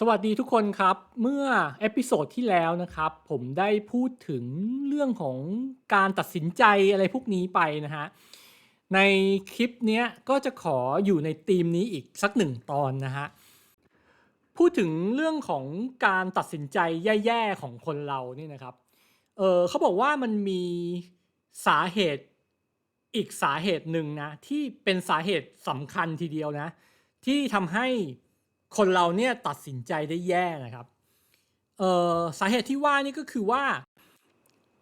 สวัสดีทุกคนครับ เมื่อเอพิโซดที่แล้วนะครับ ผมได้พูดถึงเรื่องของการตัดสินใจอะไรพวกนี้ไปนะฮะ ในคลิปเนี้ยก็จะขออยู่ในธีมนี้อีกสักหนึ่งตอนนะฮะ พูดถึงเรื่องของการตัดสินใจแย่ๆของคนเราเนี่ยนะครับ เออเขาบอกว่ามันมีสาเหตุอีกสาเหตุหนึ่งนะ ที่เป็นสาเหตุสำคัญทีเดียวนะ ที่ทำให้ คนเราเนี่ยตัดสินใจได้แย่นะครับเออสาเหตุที่ว่านี่ก็คือว่า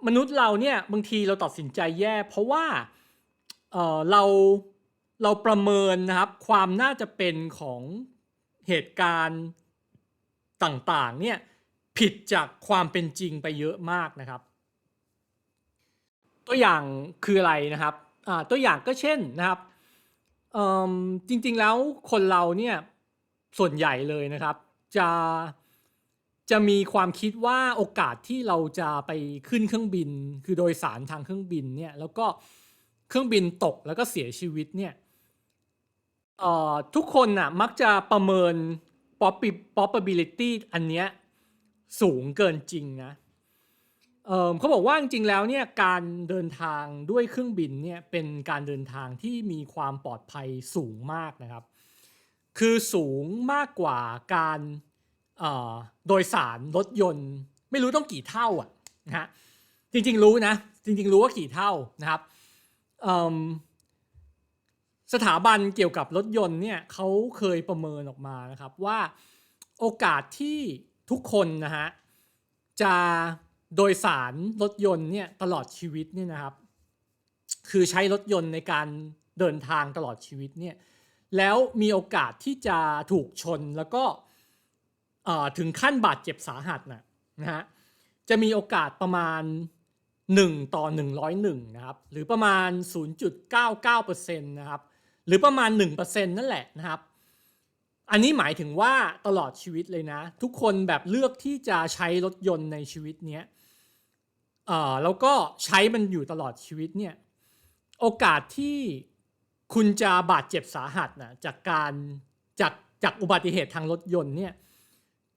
มนุษย์เราเนี่ยบางทีเราตัดสินใจแย่ เพราะว่าเออเราเราประเมินนะครับความน่าจะเป็นของเหตุการณ์ต่างๆเนี่ยผิดจากความเป็นจริงไปเยอะมากนะครับ ตัวอย่างคืออะไรนะครับตัวอย่างก็เช่นนะครับจริงๆแล้วคนเราเนี่ย ส่วนใหญ่เลยนะครับ จะจะมีความคิดว่าโอกาสที่เราจะไปขึ้นเครื่องบิน คือโดยสารทางเครื่องบินเนี่ยแล้วก็เครื่องบินตกแล้วก็เสียชีวิตเนี่ยทุกคนน่ะมักจะประเมิน probability อันเนี้ยสูงเกินจริงนะเเขาบอกว่าจริงๆแล้วเนี่ยการเดินทางด้วยเครื่องบินเนี่ยเป็นการเดินทางที่มีความปลอดภัยสูงมากนะครับ คือสูงมากกว่าการโดยสารรถยนต์ ไม่รู้ต้องกี่เท่าอะนะฮะจริงๆรู้นะ จริงๆรู้ว่ากี่เท่านะครับสถาบันเกี่ยวกับรถยนต์เนี่ยเขาเคยประเมินออกมานะครับว่าโอกาสที่ทุกคนนะฮะจะโดยสารรถยนต์เนี่ยตลอดชีวิตเนี่ยนะครับ คือใช้รถยนต์ในการเดินทางตลอดชีวิตเนี่ย แล้วมีโอกาสที่จะถูกชนแล้วก็ถึงขั้นบาดเจ็บสาหัสนะนะฮะจะมีโอกาสประมาณ 1 ต่อ 101 นะครับ หรือประมาณ 0.99%นะครับ หรือประมาณ 1%นั่นแหละนะครับ อันนี้หมายถึงว่าตลอดชีวิตเลยนะ ทุกคนแบบเลือกที่จะใช้รถยนต์ในชีวิตเนี้ยแล้วก็ใช้มันอยู่ตลอดชีวิตเนี่ย โอกาสที่ คุณจะบาดเจ็บสาหัสนะจากการจากจากอุบัติเหตุทางรถยนต์เนี่ย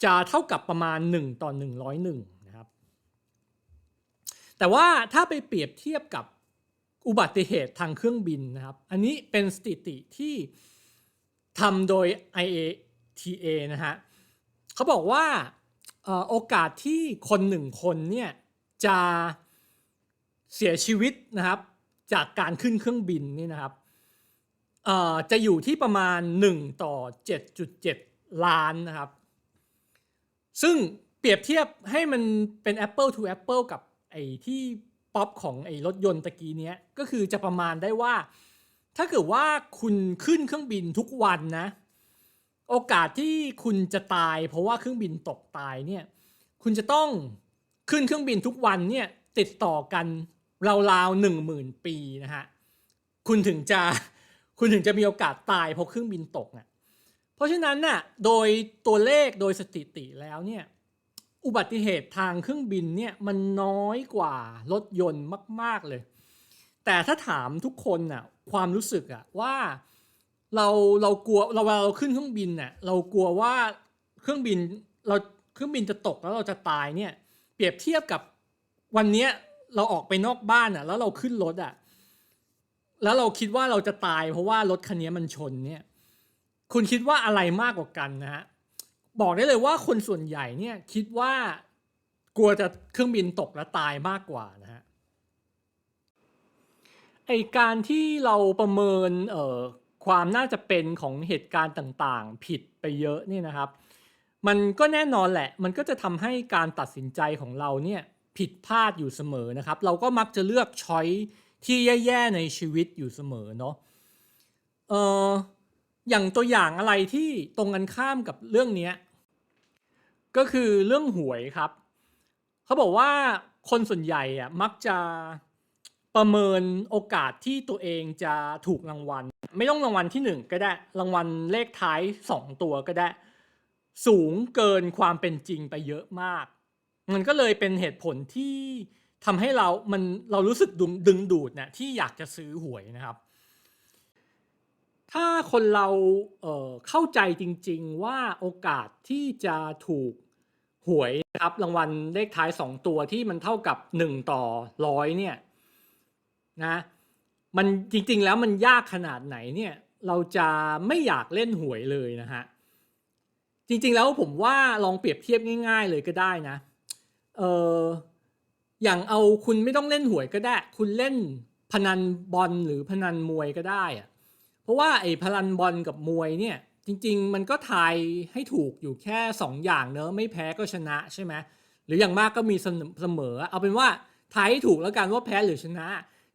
จะเท่ากับประมาณ 1 ต่อ 101 นะครับ แต่ว่าถ้าไปเปรียบเทียบกับอุบัติเหตุทางเครื่องบินนะครับ อันนี้เป็นสถิติที่ทำโดย IATA นะฮะเขาบอกว่าโอกาสที่คนหนึ่งคนเนี่ยจะเสียชีวิตนะครับจากการขึ้นเครื่องบินนี่นะครับ จะอยู่ที่ประมาณ 1 ต่อ 7.7 ล้านนะครับ ซึ่งเปรียบเทียบให้มันเป็น Apple to Apple กับไอ้ที่ป๊อปของไอ้รถยนต์ตะกี้เนี้ย ก็คือจะประมาณได้ว่า ถ้าเกิดว่าคุณขึ้นเครื่องบินทุกวันนะ โอกาสที่คุณจะตาย เพราะว่าเครื่องบินตกตายเนี่ยคุณจะต้องขึ้นเครื่องบินทุกวันเนี่ยติดต่อกันราวๆหนึ่งหมื่นปีนะฮะคุณถึงจะ คุณถึงจะมีโอกาสตายเพราะเครื่องบินตกน่ะเพราะฉะนั้นน่ะโดยตัวเลขโดยสถิติแล้วเนี่ยอุบัติเหตุทางเครื่องบินเนี่ยมันน้อยกว่ารถยนต์มาก ๆเลย แต่ถ้าถามทุกคนน่ะความรู้สึกอะว่าเราเรากลัวเราเวลาเราขึ้นเครื่องบินน่ะเรากลัวว่าเครื่องบินเราเครื่องบินจะตกแล้วเราจะตายเนี่ยเปรียบเทียบกับวันเนี้ยเราออกไปนอกบ้านอะแล้วเราขึ้นรถอะ แล้วเราคิดว่าเราจะตายเพราะว่ารถคันนี้มันชนเนี่ย คุณคิดว่าอะไรมากกว่ากันนะฮะบอกได้เลยว่าคนส่วนใหญ่เนี่ยคิดว่ากลัวจะเครื่องบินตกแล้วตายมากกว่านะฮะไอการที่เราประเมินเอ่อความน่าจะเป็นของเหตุการณ์ต่างๆ ผิดไปเยอะนี่นะครับ มันก็แน่นอนแหละ มันก็จะทำให้การตัดสินใจของเราเนี่ยผิดพลาดอยู่เสมอนะครับ เราก็มักจะเลือกช้อย ที่แย่ๆในชีวิตอยู่เสมอเนาะเอออย่างตัวอย่างอะไรที่ตรงกันข้ามกับเรื่องเนี้ยก็คือเรื่องหวยครับ เขาบอกว่าคนส่วนใหญ่อะมักจะประเมินโอกาสที่ตัวเองจะถูกรางวัล ไม่ต้องรางวัลที่หนึ่งก็ได้รางวัลเลขท้ายสองตัวก็ได้ สูงเกินความเป็นจริงไปเยอะมาก มันก็เลยเป็นเหตุผลที่ ทำให้เรา มัน เรารู้สึกดึงดึงดูดเนี่ยที่อยากจะซื้อหวยนะครับ ถ้าคนเราเเข้าใจจริง ๆ ว่าโอกาสที่จะถูกหวยนะครับรางวัลเลขท้าย 2 ตัวที่มันเท่ากับ 1 ต่อร้อยเนี่ยนะมันจริงๆแล้วมันยากขนาดไหนเนี่ยเราจะไม่อยากเล่นหวยเลยนะฮะจริงๆแล้วผมว่าลองเปรียบเทียบง่าย ๆ เลยก็ได้นะเออ อย่างเอาคุณไม่ต้องเล่นหวยก็ได้ คุณเล่นพนันบอลหรือพนันมวยก็ได้อะเพราะว่าไอ้พนันบอลกับมวยเนี่ยจริง ๆ มันก็ทายให้ถูกอยู่แค่ 2 อย่างเนอะไม่แพ้ก็ชนะใช่ไหมหรืออย่างมากก็มีเสมอ เอาเป็นว่าทายให้ถูกแล้วกันว่าแพ้หรือชนะ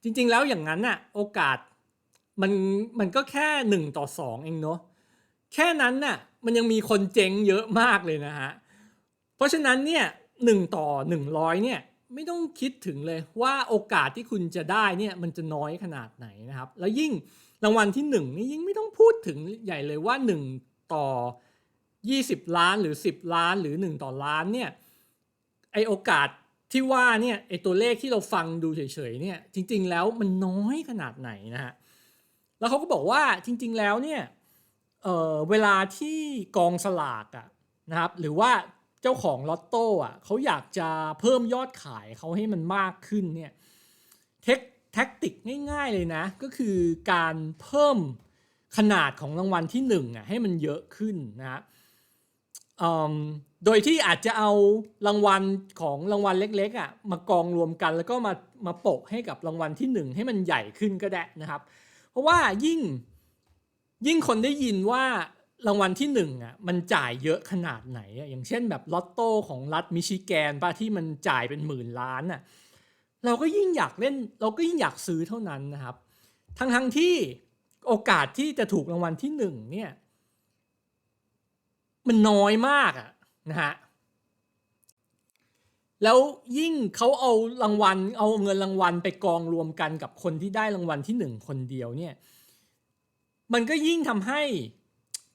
จริง ๆ แล้วอย่างนั้นน่ะโอกาสมันมันก็แค่หนึ่งต่อสองเองเนาะแค่นั้นน่ะมันยังมีคนเจ๊งเยอะมากเลยนะฮะเพราะฉะนั้นเนี่ยหนึ่งต่อหนึ่งร้อยเนี่ย ไม่ต้องคิดถึงเลยว่าโอกาสที่คุณจะได้เนี่ยมันจะน้อยขนาดไหนนะครับ แล้วยิ่งรางวัลที่หนึ่งนี่ยิ่งไม่ต้องพูดถึงใหญ่เลยว่าหนึ่งต่อ 20 ล้านหรือ 10 ล้านหรือ 1 ต่อล้านเนี่ยไอโอกาสที่ว่าเนี่ยไอตัวเลขที่เราฟังดูเฉยๆเนี่ยจริงๆแล้วมันน้อยขนาดไหนนะฮะแล้วเขาก็บอกว่าจริง ๆแล้วเนี่ยเเวลาที่กองสลากอะนะครับหรือว่า เจ้าของลอตโต้อะเขาอยากจะเพิ่มยอดขายเขาให้มันมากขึ้นเนี่ยเทคแท็กติกง่ายๆเลยนะ ก็คือการเพิ่มขนาดของรางวัลที่หนึ่งอะให้มันเยอะขึ้นนะโดยที่อาจจะเอารางวัลของรางวัลเล็กๆอะมากองรวมกันแล้วก็มามาโปะให้กับรางวัลที่หนึ่งให้มันใหญ่ขึ้นก็ได้นะครับ เพราะว่ายิ่งยิ่งคนได้ยินว่า รางวัลที่หนึ่งอะมันจ่ายเยอะขนาดไหนอะอย่างเช่นแบบลอตโต้ของรัฐมิชิแกนป่ะที่มันจ่ายเป็นหมื่นล้านอะเราก็ยิ่งอยากเล่นเราก็ยิ่งอยากซื้อเท่านั้นนะครับ ทั้งทั้งๆที่โอกาสที่จะถูกรางวัลที่หนึ่งเนี่ยมันน้อยมากอะนะฮะแล้วยิ่งเขาเอารางวัลเอาเงินรางวัลไปกองรวมกันกับคนที่ได้รางวัลที่หนึ่งคนเดียวเนี่ยมันก็ยิ่งทำให้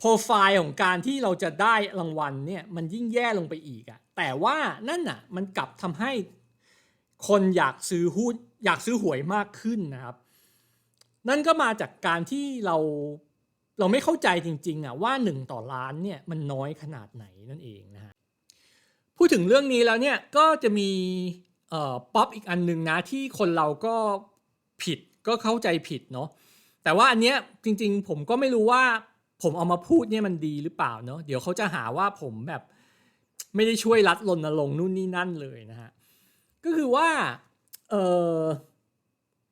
โปรไฟล์ของการที่เราจะได้รางวัลเนี่ยมันยิ่งแย่ลงไปอีกอะแต่ว่านั่นน่ะมันกลับทำให้คนอยากซื้อหุ้นอยากซื้อหวยมากขึ้นนะครับ นั่นก็มาจากการที่เราเราไม่เข้าใจจริงๆอะว่าหนึ่งต่อล้านเนี่ยมันน้อยขนาดไหนนั่นเองนะฮะพูดถึงเรื่องนี้แล้วเนี่ยก็จะมีเอ่อป๊อปอีกอันหนึ่งนะที่คนเราก็ผิดก็เข้าใจผิดเนาะแต่ว่าอันเนี้ยจริงๆ ผมก็ไม่รู้ว่า ผมเอามาพูดเนี่ยมันดีหรือเปล่าเนาะเดี๋ยวเขาจะหาว่าผมแบบไม่ได้ช่วยรัดรณรงค์นู่นนี่นั่นเลยนะฮะก็คือว่าเออ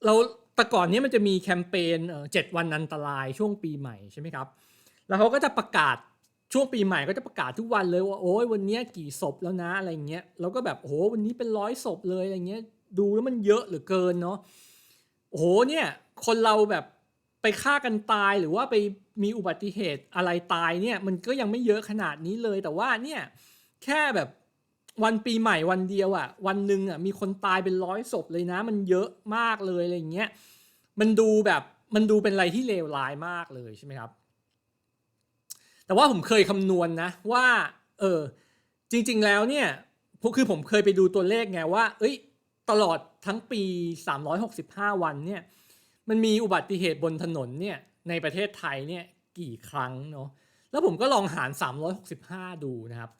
เราแต่ก่อนนี้มันจะมีแคมเปญเจ็ดวันอันตรายช่วงปีใหม่ใช่ไหมครับ แล้วเขาก็จะประกาศช่วงปีใหม่ก็จะประกาศทุกวันเลยว่าโอ้ยวันนี้กี่ศพแล้วนะอะไรเงี้ยแล้วก็แบบโอ้หวันนี้เป็นร้อยศพเลยอะไรเงี้ยดูแล้วมันเยอะเหลือเกินเนาะโอ้โหเนี่ยคนเราแบบ ไปฆ่ากันตายหรือว่าไปมีอุบัติเหตุอะไรตายเนี่ย มันก็ยังไม่เยอะขนาดนี้เลย แต่ว่าเนี่ยแค่แบบวันปีใหม่วันเดียวอะ่ะ วันหนึ่งอะ่ะมีคนตายเป็นร้อยศพเลยนะ มันเยอะมากเลยอะไรเงี้ยมันดูแบบมันดูเป็นอะไรที่เลวร้ายมากเลยใช่ไหมครับ แต่ว่าผมเคยคำนวณนะว่า เออจริง ๆ แล้วเนี่ยคือผมเคยไปดูตัวเลขไงว่า เอ้ย ตลอดทั้งปี 365 วันเนี่ย มันมีอุบัติเหตุบนถนนเนี่ยในประเทศไทยเนี่ยกี่ครั้งเนาะแล้วผมก็ลองหาร 365 ดูนะครับ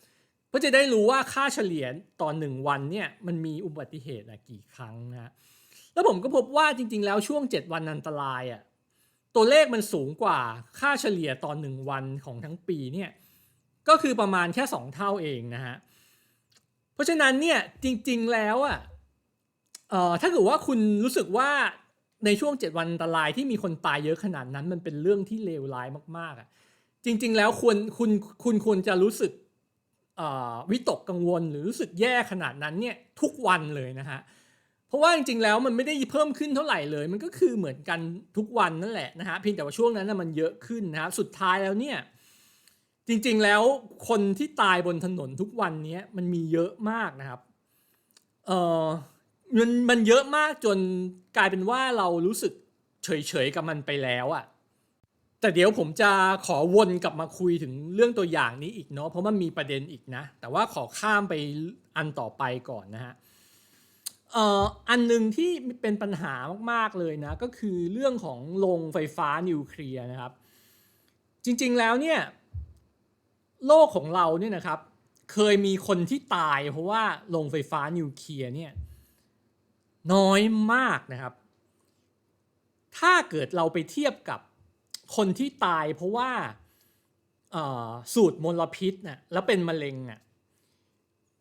ก็จะได้รู้ว่าค่าเฉลี่ยต่อหนึ่งวันเนี่ยมันมีอุบัติเหตุกี่ครั้งนะแล้วผมก็พบว่าจริง ๆ แล้วช่วง 7 วันอันตรายอะ่ะตัวเลขมันสูงกว่าค่าเฉลี่ยต่อหนึ่งวันของทั้งปีเนี่ยก็คือประมาณแค่ 2 เท่าเองนะฮะเพราะฉะนั้นเนี่ยจริง ๆ แล้วอะเอ่อถ้าเกิดว่าคุณรู้สึกว่า ในช่วง 7 วันอันตรายที่มีคนตายเยอะขนาดนั้น มันเป็นเรื่องที่เลวร้ายมากๆอะจริง ๆ แล้วควรคุณคุณควรจะรู้สึกวิตกกังวลหรือรู้สึกแย่ขนาดนั้นเนี่ยทุกวันเลยนะฮะเพราะว่าจริงๆแล้วมันไม่ได้เพิ่มขึ้นเท่าไหร่เลย มันก็คือเหมือนกันทุกวันนั่นแหละนะฮะเพียงแต่ว่าช่วงนั้นนะมันเยอะขึ้นนะครับสุดท้ายแล้วเนี่ยจริงๆแล้วคนที่ตายบนถนนทุกวันนี้มันมีเยอะมากนะครับเออ มันมันเยอะมากจนกลายเป็นว่าเรารู้สึกเฉยๆกับมันไปแล้วอะแต่เดี๋ยวผมจะขอวนกลับมาคุยถึงเรื่องตัวอย่างนี้อีกเนาะเพราะมันมีประเด็นอีกนะ แต่ว่าขอข้ามไปอันต่อไปก่อนนะฮะเอ่ออันหนึ่งที่เป็นปัญหามากๆเลยนะ ก็คือเรื่องของโรงไฟฟ้านิวเคลียร์นะครับ จริงๆแล้วเนี่ย โลกของเราเนี่ยนะครับ เคยมีคนที่ตายเพราะว่าโรงไฟฟ้านิวเคลียร์เนี่ย น้อยมากนะครับ ถ้าเกิดเราไปเทียบกับคนที่ตายเพราะว่าสูตรมลพิษน่ะแล้วเป็นมะเร็งอะ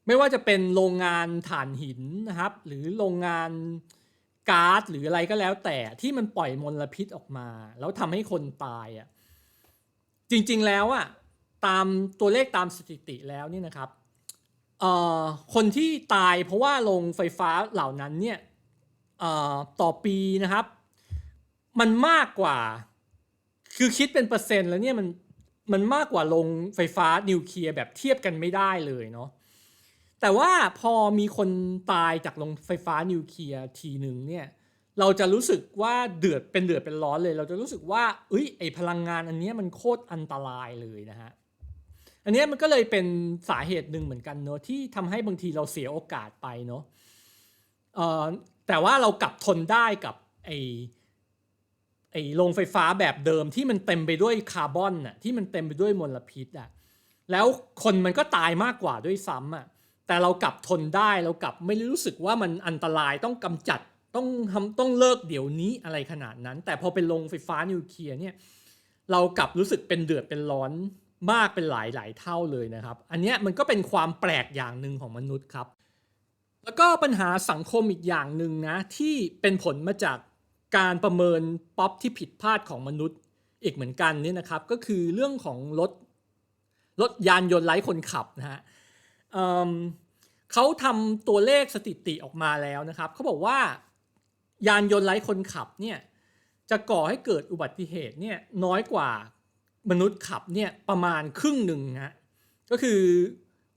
ไม่ว่าจะเป็นโรงงานถ่านหินนะครับ หรือโรงงานก๊าซหรืออะไรก็แล้วแต่ที่มันปล่อยมลพิษออกมา แล้วทำให้คนตายอะจริงๆแล้วอะตามตัวเลขตามสถิติแล้วนี่นะครับคนที่ตายเพราะว่าโรงไฟฟ้าเหล่านั้นเนี่ย ต่อปีนะครับ มันมากกว่า คือคิดเป็นเปอร์เซ็นต์แล้วเนี่ยมันมันมากกว่าโรงไฟฟ้านิวเคลียร์แบบเทียบกันไม่ได้เลยเนาะแต่ว่าพอมีคนตายจากโรงไฟฟ้านิวเคลียร์ทีหนึ่งเนี่ยเราจะรู้สึกว่าเดือดเป็นเดือดเป็นร้อนเลย เราจะรู้สึกว่าเอ้ยไอพลังงานอันนี้มันโคตรอันตรายเลยนะฮะอันนี้มันก็เลยเป็นสาเหตุหนึ่งเหมือนกันเนอะที่ทำให้บางทีเราเสียโอกาสไปเนอะ แต่ว่าเรากลับทนได้กับไอไอโรงไฟฟ้าแบบเดิมที่มันเต็มไปด้วยคาร์บอนน่ะที่มันเต็มไปด้วยมลพิษอะแล้วคนมันก็ตายมากกว่าด้วยซ้ำอะแต่เรากลับทนได้เรากลับไม่รู้สึกว่ามันอันตรายต้องกำจัดต้องทำต้องเลิกเดี๋ยวนี้อะไรขนาดนั้น แต่พอเป็นโรงไฟฟ้านิวเคลียร์เนี่ยเรากลับรู้สึกเป็นเดือดเป็นร้อนมากเป็นหลายหลายเท่าเลยนะครับ อันนี้มันก็เป็นความแปลกอย่างหนึ่งของมนุษย์ครับ แล้วก็ปัญหาสังคมอีกอย่างหนึ่งนะ ที่เป็นผลมาจากการประเมินป๊อปที่ผิดพลาดของมนุษย์อีกเหมือนกันเนี่ยนะครับ ก็คือเรื่องของรถรถยานยนต์ไร้คนขับนะฮะเเขาทำตัวเลขสถิติออกมาแล้วนะครับ เขาบอกว่ายานยนต์ไร้คนขับเนี่ยจะก่อให้เกิดอุบัติเหตุเนี่ยน้อยกว่ามนุษย์ขับเนี่ยประมาณครึ่งหนึ่งฮะก็คือ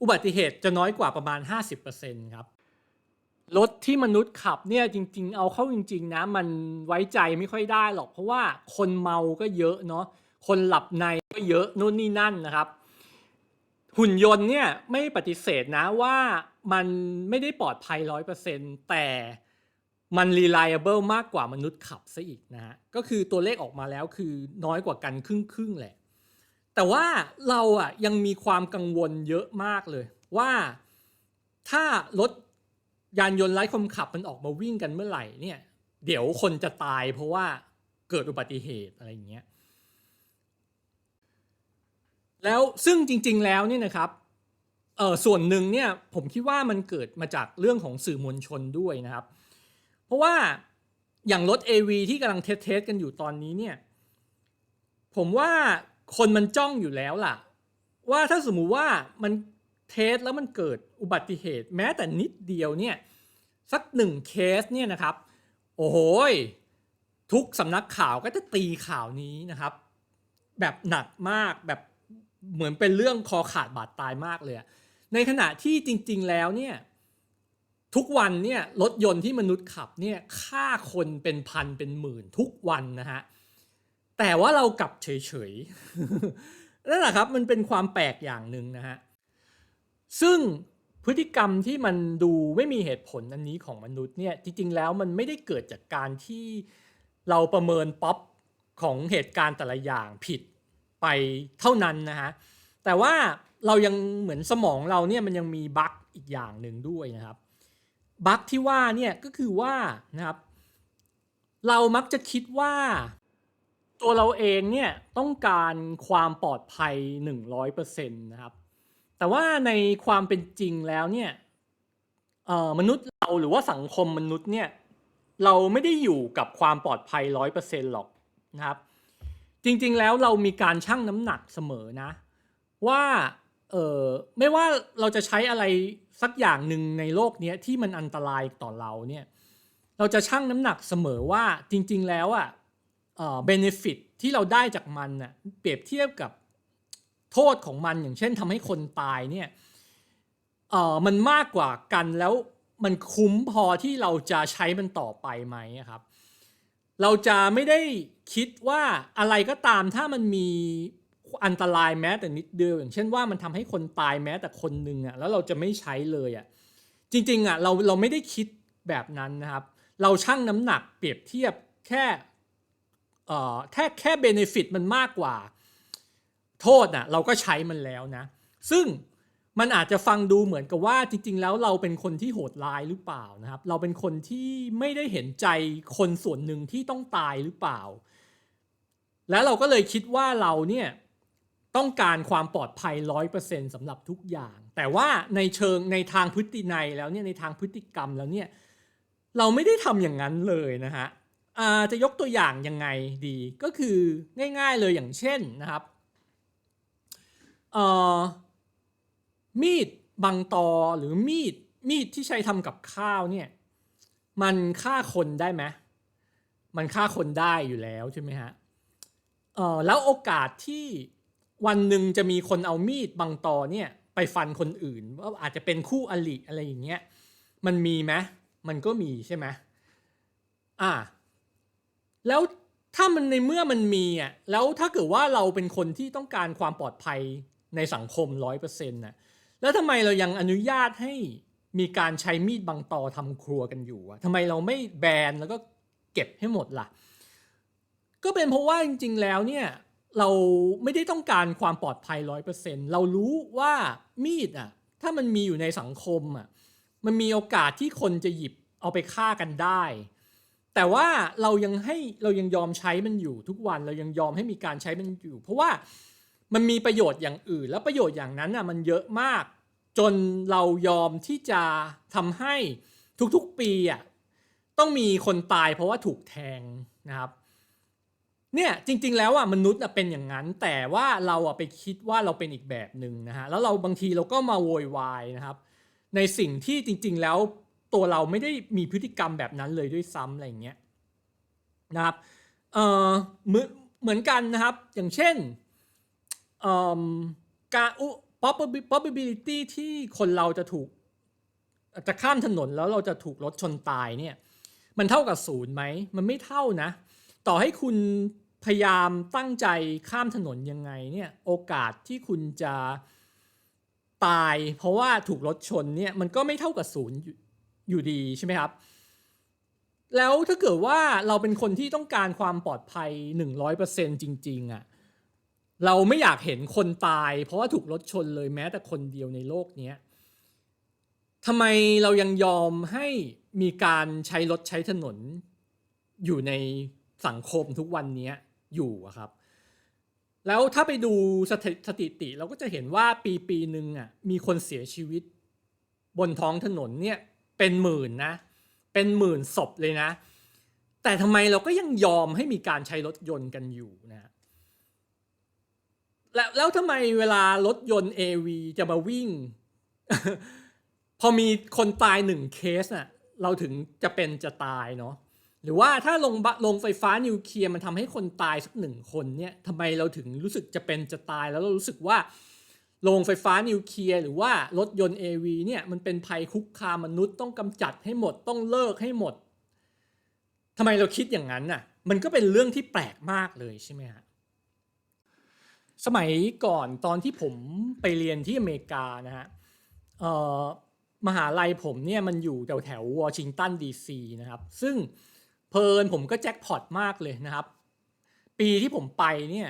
อุบัติเหตุจะน้อยกว่าประมาณ 50%ครับ รถที่มนุษย์ขับเนี่ยจริง ๆ เอาเข้าจริง ๆ นะ มันไว้ใจไม่ค่อยได้หรอก เพราะว่าคนเมาก็เยอะเนาะคนหลับในก็เยอะนู่นนี่นั่นนะครับ หุ่นยนต์เนี่ยไม่ปฏิเสธนะว่ามันไม่ได้ปลอดภัยร้อยเปอร์เซ็นแต่มัน reliable มากกว่ามนุษย์ขับซะอีกนะฮะก็คือตัวเลขออกมาแล้วคือน้อยกว่ากันครึ่งครึ่งๆแหละ แต่ว่าเราอะยังมีความกังวลเยอะมากเลย ว่าถ้ารถ ยานยนต์ไร้คนขับมันออกมาวิ่งกันเมื่อไหร่เนี่ย เดี๋ยวคนจะตายเพราะว่าเกิดอุบัติเหตุอะไรอย่างเงี้ยแล้วซึ่งจริง ๆ แล้วเนี่ยนะครับเออส่วนหนึ่งเนี่ยผมคิดว่ามันเกิดมาจากเรื่องของสื่อมวลชนด้วยนะครับ เพราะว่าอย่างรถ AV ที่กำลังเทสเทสกันอยู่ตอนนี้เนี่ยผมว่าคนมันจ้องอยู่แล้วล่ะ ว่าถ้าสมมุติว่ามัน เทสแล้วมันเกิดอุบัติเหตุ แม้แต่นิดเดียวเนี่ยสักหนึ่งเคสเนี่ยนะครับ โอ้โหทุกสำนักข่าวก็จะตีข่าวนี้นะครับ แบบหนักมากแบบเหมือนเป็นเรื่องคอขาดบาดตายมากเลยในขณะที่จริง ๆแล้วเนี่ยทุกวันเนี่ยรถยนต์ที่มนุษย์ขับเนี่ยฆ่าคนเป็นพันเป็นหมื่นทุกวันนะฮะแต่ว่าเรากลับเฉยๆนั่นแหละครับมันเป็นความแปลกอย่างหนึ่งนะฮะ ซึ่งพฤติกรรมที่มันดูไม่มีเหตุผลอันนี้ของมนุษย์เนี่ยจริงๆแล้วมันไม่ได้เกิดจากการที่เราประเมินป๊อปของเหตุการณ์แต่ละอย่างผิดไปเท่านั้นนะฮะแต่ว่าเรายังเหมือนสมองเราเนี่ยมันยังมีบั๊กอีกอย่างหนึ่งด้วยนะครับบั๊กที่ว่าเนี่ยก็คือว่านะครับ เรามักจะคิดว่า ตัวเราเองเนี่ยต้องการความปลอดภัย 100%นะครับ แต่ว่าในความเป็นจริงแล้วเนี่ยมนุษย์เราหรือว่าสังคมมนุษย์เนี่ยเราไม่ได้อยู่กับความปลอดภัย100%หรอกนะครับ จริงๆแล้วเรามีการชั่งน้ำหนักเสมอนะ ว่าเออไม่ว่าเราจะใช้อะไรสักอย่างหนึ่งในโลกนี้ที่มันอันตรายต่อเราเนี่ยเราจะชั่งน้ำหนักเสมอว่าจริงๆแล้วอะเออเบนฟิตที่เราได้จากมันน่ะเปรียบเทียบกับ โทษของมันอย่างเช่นทำให้คนตายเนี่ยเอ่อมันมากกว่ากันแล้วมันคุ้มพอที่เราจะใช้มันต่อไปไหมครับ เราจะไม่ได้คิดว่าอะไรก็ตามถ้ามันมีอันตรายแม้แต่นิดเดียวอย่างเช่นว่ามันทำให้คนตายแม้แต่คนหนึ่งอะแล้วเราจะไม่ใช้เลยอะจริงๆอะเราเราไม่ได้คิดแบบนั้นนะครับ เราชั่งน้ำหนักเปรียบเทียบแค่เอ่อแค่แค่เบเนฟิตมันมากกว่า โทษน่ะเราก็ใช้มันแล้วนะ ซึ่งมันอาจจะฟังดูเหมือนกับว่าจริง ๆ แล้วเราเป็นคนที่โหดร้ายหรือเปล่านะครับ เราเป็นคนที่ไม่ได้เห็นใจคนส่วนหนึ่งที่ต้องตายหรือเปล่า แล้วเราก็เลยคิดว่าเราเนี่ยต้องการความปลอดภัยร้อยเปอร์เซ็นสำหรับทุกอย่าง แต่ว่าในเชิงในทางพฤติในแล้วเนี่ยในทางพฤติกรรมแล้วเนี่ยเราไม่ได้ทำอย่างนั้นเลยนะฮะอาจะยกตัวอย่างยังไงดีก็คือง่าย ๆเลยอย่างเช่นนะครับ มีดบางตอหรือมีดมีดที่ใช้ทำกับข้าวเนี่ยมันฆ่าคนได้ไหมมันฆ่าคนได้อยู่แล้วใช่ไหมฮะเออแล้วโอกาสที่วันหนึ่งจะมีคนเอามีดบางตอเนี่ยไปฟันคนอื่นว่าอาจจะเป็นคู่อริอะไรอย่างเงี้ยมันมีไหมมันก็มีใช่ไหมอ่า แล้วถ้ามันในเมื่อมันมีอะแล้วถ้าเกิดว่าเราเป็นคนที่ต้องการความปลอดภัย ในสังคมร้อยเปอร์เซ็นต์น่ะแล้วทำไมเรายังอนุญาตให้มีการใช้มีดบางตอทำครัวกันอยู่อะทำไมเราไม่แบนแล้วก็เก็บให้หมดล่ะ ก็เป็นเพราะว่าจริง ๆ แล้วเนี่ยเราไม่ได้ต้องการความปลอดภัยร้อยเปอร์เซ็นต์เรารู้ว่ามีดอะถ้ามันมีอยู่ในสังคมอะมันมีโอกาสที่คนจะหยิบเอาไปฆ่ากันได้ แต่ว่าเรายังให้เรายังยอมใช้มันอยู่ทุกวันเรายังยอมให้มีการใช้มันอยู่ เพราะว่า มันมีประโยชน์อย่างอื่น แล้วประโยชน์อย่างนั้นอะมันเยอะมาก จนเรายอมที่จะทำให้ทุกๆปีอะต้องมีคนตายเพราะว่าถูกแทงนะครับเนี่ยจริง ๆ แล้วอะมนุษย์อะเป็นอย่างนั้น แต่ว่าเราอะไปคิดว่าเราเป็นอีกแบบหนึ่งนะฮะแล้วเราบางทีเราก็มาโวยวายนะครับ ในสิ่งที่จริง ๆ แล้วตัวเราไม่ได้มีพฤติกรรมแบบนั้นเลยด้วยซ้ำอะไรอย่างเงี้ยนะครับเออเหมือนเหมือนกันนะครับ อย่างเช่น การอุ probability ที่คนเราจะถูก จะข้ามถนนแล้วเราจะถูกรถชนตายเนี่ย มันเท่ากับศูนย์ไหม มันไม่เท่านะ ต่อให้คุณพยายามตั้งใจข้ามถนนยังไงเนี่ย โอกาสที่คุณจะตาย เพราะว่าถูกรถชนเนี่ย มันก็ไม่เท่ากับศูนย์อยู่อยู่ดีใช่ไหมครับ แล้วถ้าเกิดว่าเราเป็นคนที่ต้องการความปลอดภัย 100%จริง ๆอะ่ะ เราไม่อยากเห็นคนตาย เพราะว่าถูกรถชนเลยแม้แต่คนเดียวในโลกนี้ทำไมเรายังยอมให้มีการใช้รถใช้ถนน อยู่ในสังคมทุกวันนี้อยู่อะครับ แล้วถ้าไปดูสถิสถิติเราก็จะเห็นว่าปีปีหนึ่งอะมีคนเสียชีวิต บนท้องถนนเนี่ยเป็นหมื่นนะ เป็นหมื่นศพเลยนะ แต่ทำไมเราก็ยังยอมให้มีการใช้รถยนต์กันอยู่นะ แล้วแล้วทำไมเวลารถยนต์ AV จะมาวิ่ง พอมีคนตายหนึ่งเคสน่ะเราถึงจะเป็นจะตายเนาะหรือว่าถ้าลงลงไฟฟ้านิวเคลียร์มันทำให้คนตายสักหนึ่งคนเนี่ยทำไมเราถึงรู้สึกจะเป็นจะตายแล้วเรารู้สึกว่าโรงไฟฟ้านิวเคลียร์หรือว่ารถยนต์ AV เนี่ยมันเป็นภัยคุกคามมนุษย์ต้องกำจัดให้หมดต้องเลิกให้หมดทำไมเราคิดอย่างนั้นน่ะมันก็เป็นเรื่องที่แปลกมากเลยใช่ไหมฮะ สมัยก่อนตอนที่ผมไปเรียนที่อเมริกานะฮะมหาลัยผมเนี่ยมันอยู่แถวแถววอชิงตันดีซีนะครับ ซึ่งเพลินผมก็แจ็คพอตมากเลยนะครับ ปีที่ผมไปเนี่ย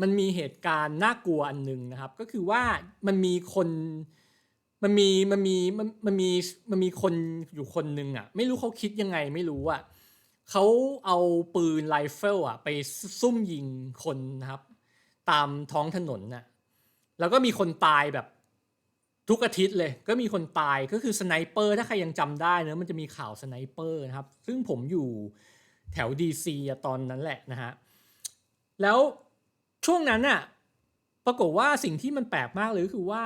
มันมีเหตุการณ์น่ากลัวอันหนึ่งนะครับ ก็คือว่ามันมีคนมันมีมันมีมันมันมีมันมีคนอยู่คนหนึ่งอะไม่รู้เขาคิดยังไงไม่รู้อะเขาเอาปืนไรเฟิลอะไปซุ่มยิงคนนะครับ ตามท้องถนนน่ะแล้วก็มีคนตายแบบทุกอาทิตย์เลย ก็มีคนตายก็คือสไนเปอร์ถ้าใครยังจำได้นะมันจะมีข่าวสไนเปอร์นะครับ ซึ่งผมอยู่แถวดีซีตอนนั้นแหละนะฮะแล้วช่วงนั้นน่ะปรากฏว่าสิ่งที่มันแปลกมากเลยก็คือว่า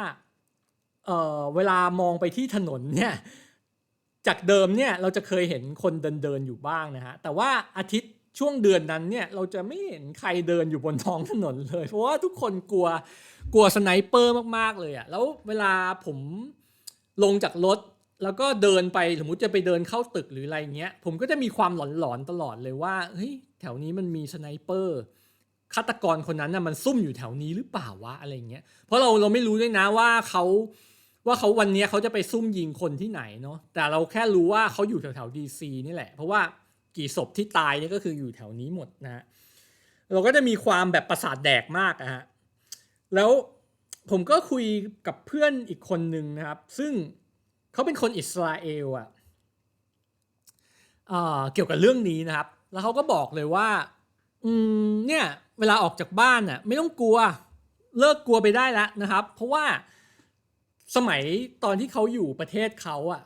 เออเวลามองไปที่ถนนเนี่ยจากเดิมเนี่ยเราจะเคยเห็นคนเดินเดินอยู่บ้างนะฮะแต่ว่าอาทิตย์ ช่วงเดือนนั้นเนี่ยเราจะไม่เห็นใครเดินอยู่บนท้องถนนเลย เพราะว่าทุกคนกลัวกลัวสไนเปอร์มากๆเลยอะแล้วเวลาผมลงจากรถแล้วก็เดินไปสมมติจะไปเดินเข้าตึกหรืออะไรเงี้ย ผมก็จะมีความหลอนๆตลอดเลยว่าเฮ้ยแถวนี้มันมีสไนเปอร์ฆาตกรคนนั้นน่ะมันซุ่มอยู่แถวนี้หรือเปล่าวะอะไรเงี้ยเพราะเราเราไม่รู้ด้วยนะว่าเขาว่าเขาวันนี้เขาจะไปซุ่มยิงคนที่ไหนเนาะแต่เราแค่รู้ว่าเขาอยู่แถวๆดีซีนี่แหละ เพราะว่า กี่ศพที่ตายเนี่ยก็คืออยู่แถวนี้หมดนะฮะเราก็จะมีความแบบประสาทแดกมากอะฮะแล้วผมก็คุยกับเพื่อนอีกคนหนึ่งนะครับ ซึ่งเขาเป็นคนอิสราเอลอะอ่าเกี่ยวกับเรื่องนี้นะครับ แล้วเขาก็บอกเลยว่า อืมเนี่ยเวลาออกจากบ้านน่ะไม่ต้องกลัวเลิกกลัวไปได้แล้วนะครับ เพราะว่าสมัยตอนที่เขาอยู่ประเทศเขาอะ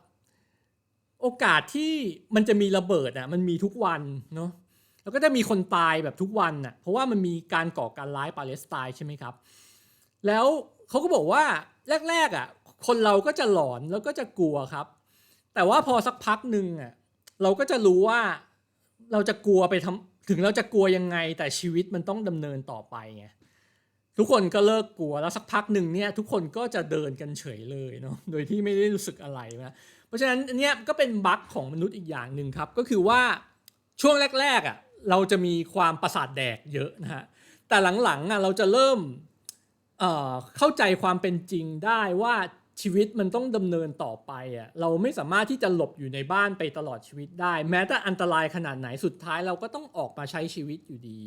โอกาสที่มันจะมีระเบิดอะมันมีทุกวันเนาะแล้วก็จะมีคนตายแบบทุกวันน่ะเพราะว่ามันมีการก่อการร้ายปาเลสไตน์ใช่ไหมครับ แล้วเขาก็บอกว่าแรกๆอะคนเราก็จะหลอนแล้วก็จะกลัวครับ แต่ว่าพอสักพักหนึ่งอะเราก็จะรู้ว่าเราจะกลัวไปทำถึงเราจะกลัวยังไง แต่ชีวิตมันต้องดำเนินต่อไปไงทุกคนก็เลิกกลัวแล้วสักพักหนึ่งเนี่ยทุกคนก็จะเดินกันเฉยเลยเนาะโดยที่ไม่ได้รู้สึกอะไรนะ เพราะฉะนั้นอันเนี้ยก็เป็นบั๊กของมนุษย์อีกอย่างหนึ่งครับ ก็คือว่าช่วงแรกๆอะเราจะมีความประสาทแดกเยอะนะฮะแต่หลังๆอะเราจะเริ่มเอ่อเข้าใจความเป็นจริงได้ว่าชีวิตมันต้องดำเนินต่อไปอะเราไม่สามารถที่จะหลบอยู่ในบ้านไปตลอดชีวิตได้ แม้แต่อันตรายขนาดไหนสุดท้ายเราก็ต้องออกมาใช้ชีวิตอยู่ดี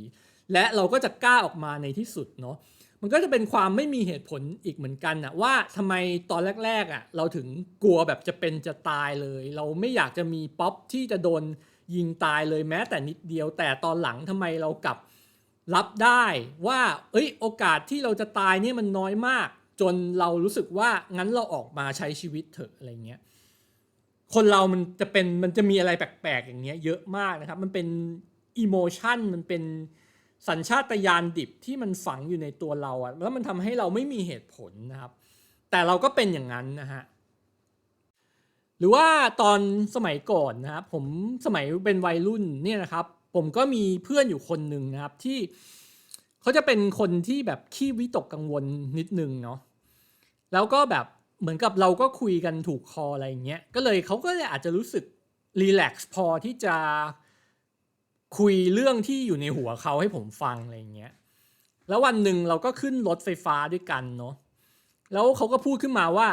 และเราก็จะกล้าออกมาในที่สุดเนาะ มันก็จะเป็นความไม่มีเหตุผลอีกเหมือนกันอะว่าทำไมตอนแรกๆอะเราถึงกลัวแบบจะเป็นจะตายเลย เราไม่อยากจะมีป๊อปที่จะโดนยิงตายเลยแม้แต่นิดเดียว แต่ตอนหลังทำไมเรากลับรับได้ว่า เอ้ยโอกาสที่เราจะตายเนี่ยมันน้อยมาก จนเรารู้สึกว่างั้นเราออกมาใช้ชีวิตเถอะอะไรเงี้ยคนเรามันจะเป็นมันจะมีอะไรแปลกๆอย่างเงี้ยเยอะมากนะครับ มันเป็นอิโมชันมันเป็น สัญชาตญาณดิบที่มันฝังอยู่ในตัวเราอะแล้วมันทำให้เราไม่มีเหตุผลนะครับ แต่เราก็เป็นอย่างนั้นนะฮะหรือว่าตอนสมัยก่อนนะครับผมสมัยเป็นวัยรุ่นเนี่ยนะครับผมก็มีเพื่อนอยู่คนหนึ่งนะครับที่เขาจะเป็นคนที่แบบขี้วิตกกังวลนิดนึงเนาะแล้วก็แบบเหมือนกับเราก็คุยกันถูกคออะไรอย่างเงี้ยก็เลยเขาก็เลยอาจจะรู้สึกรีแลกซ์พอที่จะ คุยเรื่องที่อยู่ในหัวเขาให้ผมฟังอะไรอย่างเงี้ย แล้ววันหนึ่งเราก็ขึ้นรถไฟฟ้าด้วยกันเนาะ แล้วเขาก็พูดขึ้นมาว่า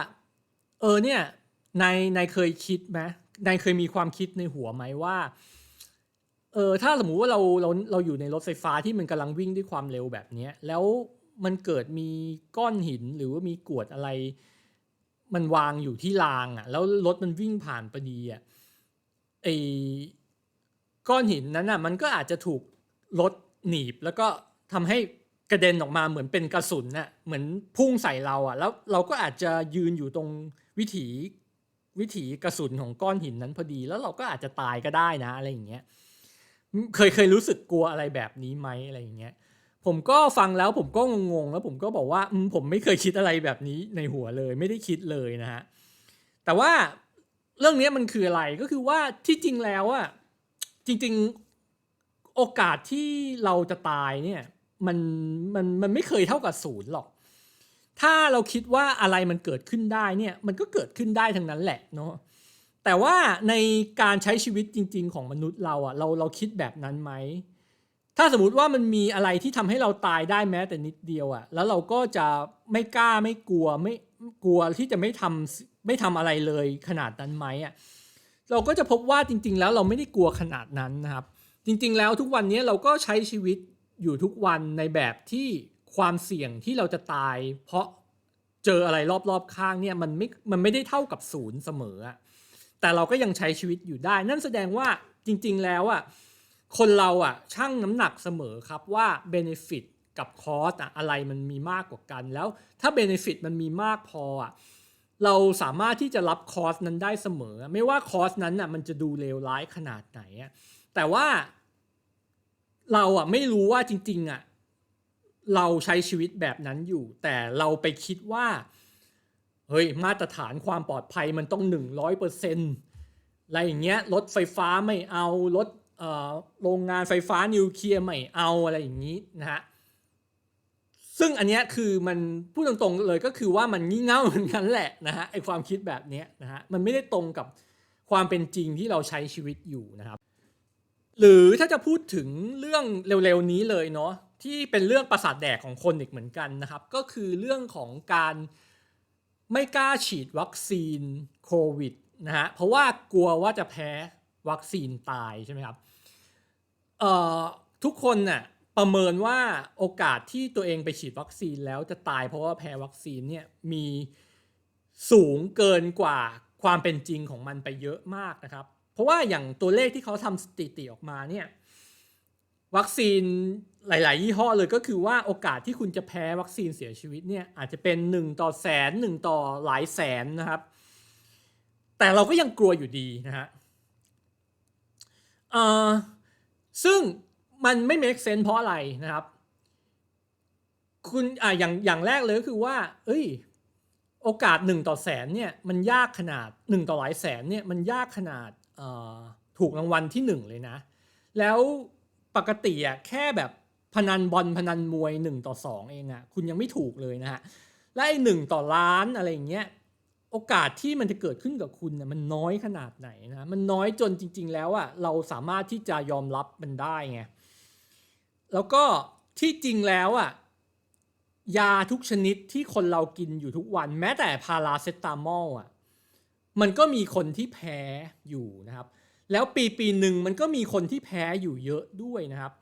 เออเนี่ยนายนายเคยคิดไหมนายเคยมีความคิดในหัวไหมว่า เออถ้าสมมุติว่าเราเราเราอยู่ในรถไฟฟ้าที่มันกำลังวิ่งด้วยความเร็วแบบเนี้ย แล้วมันเกิดมีก้อนหินหรือว่ามีกวดอะไร มันวางอยู่ที่รางอะ่ะ แล้วรถมันวิ่งผ่านพอดีอะ่ะไอ ก้อนหินนั้นอะมันก็อาจจะถูกรถหนีบ แล้วก็ทำให้กระเด็นออกมาเหมือนเป็นกระสุนน่ะเหมือนพุ่งใส่เราอะ แล้วเราก็อาจจะยืนอยู่ตรงวิถีวิถีกระสุนของก้อนหินนั้นพอดี แล้วเราก็อาจจะตายก็ได้นะอะไรอย่างเงี้ยเคยเคยรู้สึกกลัวอะไรแบบนี้ไหมอะไรอย่างเงี้ยผมก็ฟังแล้วผมก็งงๆ แล้วผมก็บอกว่าผมไม่เคยคิดอะไรแบบนี้ในหัวเลยไม่ได้คิดเลยนะฮะแต่ว่าเรื่องนี้มันคืออะไรก็คือว่าที่จริงแล้วอะ จริง ๆ โอกาสที่เราจะตายเนี่ยมันมันมันไม่เคยเท่ากับศูนย์หรอก ถ้าเราคิดว่าอะไรมันเกิดขึ้นได้เนี่ยมันก็เกิดขึ้นได้ทั้งนั้นแหละเนาะแต่ว่าในการใช้ชีวิตจริง ๆ ของมนุษย์เราอะเราเราคิดแบบนั้นไหมถ้าสมมติว่ามันมีอะไรที่ทำให้เราตายได้แม้แต่นิดเดียวอะแล้วเราก็จะไม่กล้าไม่กลัวไม่กลัวที่จะไม่ทำไม่ทำอะไรเลยขนาดนั้นไหมอะ เราก็จะพบว่าจริง ๆ แล้วเราไม่ได้กลัวขนาดนั้นนะครับ จริง ๆ แล้วทุกวันนี้เราก็ใช้ชีวิตอยู่ทุกวันในแบบที่ความเสี่ยงที่เราจะตาย เพราะเจออะไรรอบๆข้างเนี่ยมันไม่ มันไม่ได้เท่ากับศูนย์เสมอ แต่เราก็ยังใช้ชีวิตอยู่ได้ นั่นแสดงว่าจริง ๆ แล้วอะคนเราอะชั่งน้ำหนักเสมอครับว่า Benefit กับคอสอะอะไรมันมีมากกว่ากันแล้วถ้า Benefit มันมีมากพออะ เราสามารถที่จะรับคอสนั้นได้เสมอ ไม่ว่าคอสนั้นอะมันจะดูเลวร้ายขนาดไหนอะแต่ว่าเราอะไม่รู้ว่าจริง ๆอะเราใช้ชีวิตแบบนั้นอยู่ แต่เราไปคิดว่าเฮ้ยมาตรฐานความปลอดภัยมันต้องหนึ่งร้อยเปอร์เซ็นต์อะไรอย่างเงี้ยรถไฟฟ้าไม่เอารถโรงงานไฟฟ้านิวเคลียร์ไม่เอาอะไรอย่างนี้นะฮะ ซึ่งอันนี้คือมันพูดตรงๆเลยก็คือว่ามันงี่เง่าเหมือนกันแหละนะฮะไอความคิดแบบนี้นะฮะมันไม่ได้ตรงกับความเป็นจริงที่เราใช้ชีวิตอยู่นะครับ หรือถ้าจะพูดถึงเรื่องเร็วๆนี้เลยเนาะที่เป็นเรื่องประสาทแดกของคนอีกเหมือนกันนะครับ ก็คือเรื่องของการไม่กล้าฉีดวัคซีนโควิดนะฮะเพราะว่ากลัวว่าจะแพ้วัคซีนตายใช่ไหมครับเอ่อทุกคนน่ะ ประเมินว่าโอกาสที่ตัวเองไปฉีดวัคซีนแล้วจะตายเพราะว่าแพ้วัคซีนเนี่ยมีสูงเกินกว่าความเป็นจริงของมันไปเยอะมากนะครับ เพราะว่าอย่างตัวเลขที่เขาทำสถิติออกมาเนี่ยวัคซีนหลาย ๆ ยี่ห้อเลยก็คือว่าโอกาสที่คุณจะแพ้วัคซีนเสียชีวิตเนี่ยอาจจะเป็น 1 ต่อแสน 1 ต่อหลายแสนนะครับ แต่เราก็ยังกลัวอยู่ดีนะฮะซึ่ง มันไม่ make sense เพราะอะไรนะครับ คุณอ่าอย่างอย่างแรกเลยก็คือว่า เอ้ย โอกาสหนึ่งต่อแสนเนี่ยมันยากขนาดหนึ่งต่อหลายแสนเนี่ยมันยากขนาดถูกรางวัลที่หนึ่งเลยนะ แล้วปกติอะแค่แบบพนันบอลพนันมวยหนึ่งต่อสองเองอะคุณยังไม่ถูกเลยนะฮะและไอ้หนึ่งต่อล้านอะไรอย่างเงี้ยโอกาสที่มันจะเกิดขึ้นกับคุณน่ะมันน้อยขนาดไหนนะมันน้อยจนจริง ๆ แล้วอะเราสามารถที่จะยอมรับมันได้ไง แล้วก็ที่จริงแล้วอะยาทุกชนิดที่คนเรากินอยู่ทุกวัน แม้แต่พาราเซตามอลอะมันก็มีคนที่แพ้อยู่นะครับ แล้วปีปีหนึ่งมันก็มีคนที่แพ้อยู่เยอะด้วยนะครับ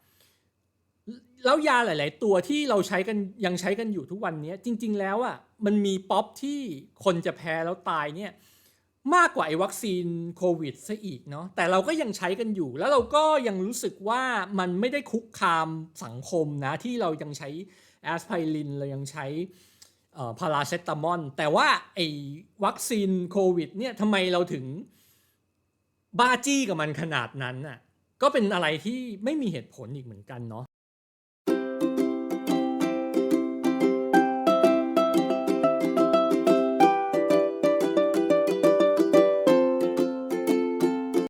แล้วยาหลาย ๆ ตัวที่เราใช้กันยังใช้กันอยู่ทุกวันนี้จริง ๆ แล้วอะมันมีป๊อปที่คนจะแพ้แล้วตายเนี่ย มากกว่าไอ้วัคซีนโควิดซะอีกเนาะแต่เราก็ยังใช้กันอยู่ แล้วเราก็ยังรู้สึกว่ามันไม่ได้คุกคามสังคมนะ ที่เรายังใช้แอสไพรินเรายังใช้พาราเซตามอลแต่ว่าไอ้วัคซีนโควิดเนี่ยทำไมเราถึงบ้าจี้กับมันขนาดนั้นน่ะก็เป็นอะไรที่ไม่มีเหตุผลอีกเหมือนกันเนาะ